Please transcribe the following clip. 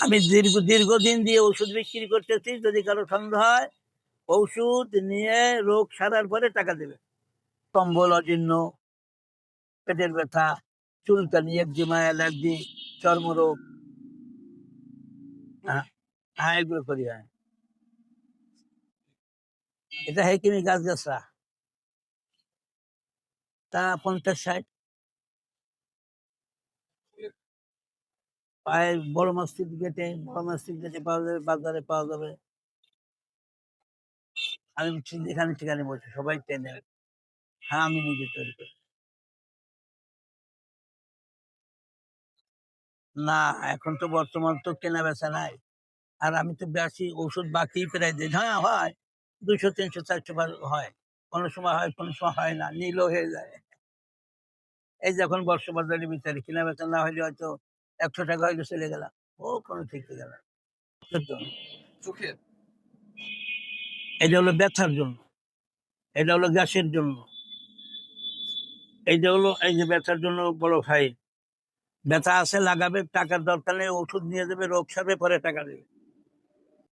আমি দীর্ঘ, দীর্ঘদিন দিয়ে ওষুধ বিক্রি করতেছি, যদি কারও সন্দেহ হয়, ওষুধ নিয়ে রোগ সারার পরে টাকা দেবে। কম্বল অজীর্ণ, পেটের ব্যথা চুলকানি একজিমা অ্যালার্জি চর্মরোগ। হ্যাঁ হ্যাঁ এগুলো করি হ্যাঁ এটা হেকিমি গাছ গাছরা। তা পঞ্চাশ ষাট। পায়ে বড় মসজিদ গেটে বড় মসজিদ গেটে পাওয়া যাবে, বাজারে পাওয়া যাবে। আমি এখানে ঠিকানে বলছি সবাই টেনে হ্যাঁ আমি নিজে তৈরি করি। না, এখন তো বর্তমান তো কেনা বেচা নাই। আর আমি তো বেশি ওষুধ বাকি প্রায় দিই। হ্যাঁ হয়। দুশো তিনশো, চারশো বার হয়। কোনো সময় হয়, কোনো সময় হয় না। নীলও হয়ে যায়। এই যখন বর্ষবাজারে বিচারি কেনা বেচা না হলে হয়তো একশো টাকা হয়তো চলে গেলাম। ও কোনো ঠিক গেল চোখের এটা হলো ব্যথার জন্য। এটা হলো গ্যাসের জন্য। এইটা হলো এই যে ব্যথার জন্য বড় ভাই ব্যথা আছে লাগাবে টাকার দরকার নেই ওষুধ নিয়ে যাবে রোগ সারবে পরে টাকা দেবে।